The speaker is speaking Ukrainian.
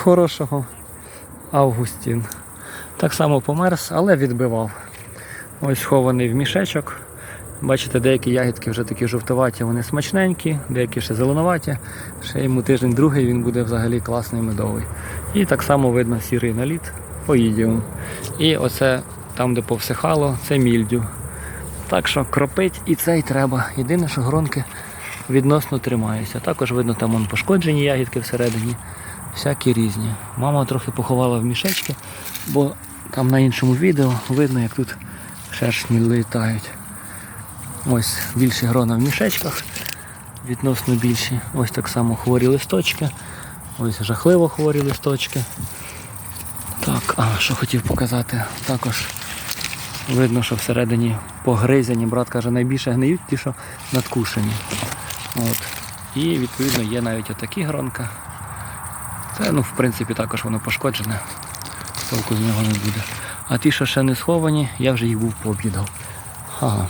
хорошого Августін. Так само померз, але відбивав. Ось хований в мішечок. Бачите, деякі ягідки вже такі жовтоваті, вони смачненькі, деякі ще зеленуваті. Ще йому тиждень другий він буде взагалі класний медовий. І так само видно сірий наліт, поїдіум. І оце там, де повсихало, це мільдю. Так що кропить і цей треба. Єдине, що гронки відносно тримаються. Також видно, там вон пошкоджені ягідки всередині, всякі різні. Мама трохи поховала в мішечки, бо там на іншому відео видно, як тут шершні літають. Ось більші грона в мішечках, відносно більші. Ось так само хворі листочки. Ось жахливо хворі листочки. Так, а що хотів показати, також видно, що всередині погризані. Брат каже, найбільше гниють ті, що надкушені. От. І відповідно є навіть отакі гронка. Це, ну, в принципі, також воно пошкоджене. Толку з нього не буде. А ті, що ще не сховані, я вже їх був пообідав. Ага,